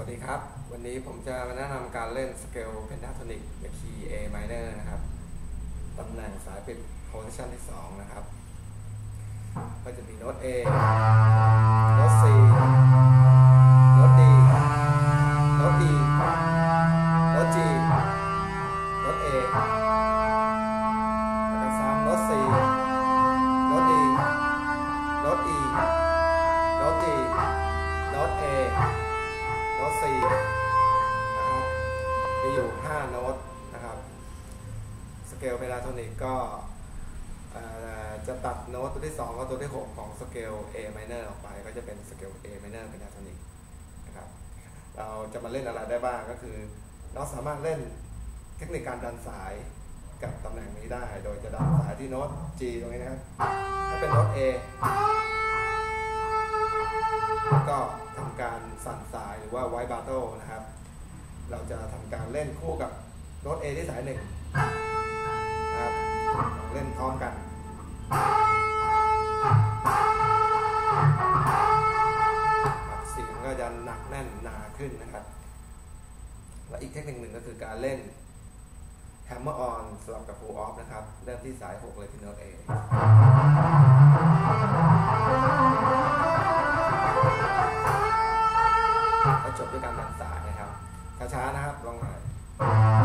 วัสดีครับ วันนี้ผมจะมาแนะนำการเล่นสเกลเพนทาโทนิกในคีย์ A minor นะครับ ตำแหน่งสายปิดโพซิชันที่ 2 นะครับ ก็จะมีโน้ต A โน้ต C โน้ต D โน้ต E โน้ต G โน้ต A แล้วก็ซ้ำโน้ต C โน้ต D โน้ต E โน้ต G โน้ต A น้ต C นะครับมีอยู่5โน้ตนะครับสเกลเมลาโทนิกก็จะตัดโน้ตตัวที่2กับตัวที่ 6 ของสเกล A minor ออกไป ก็จะเป็นสเกล A minor เป็นอะโทนิกนะครับเราจะมาเล่นอะไรได้บ้างก็คือ เราสามารถเล่นเทคนิคการดันสายกับตำแหน่งนี้ได้ โดยจะดันสายที่โน้ต G ตรงนี้นะครับถ้าเป็นโน้ต A ก็ การสั่นสายหรือว่าไวบาร์โตนะครับ เราจะทำการเล่นคู่กับโน้ต A ที่สายหนึ่งนะครับลองเล่นพร้อมกันเสียงก็จะหนักแน่นหนาขึ้นนะครับ และอีกเทคนิคหนึ่งก็คือการเล่น Hammer on สลับกับ Full off นะครับ เริ่มที่สาย 6 เลยที่โน้ต A ร้องไห้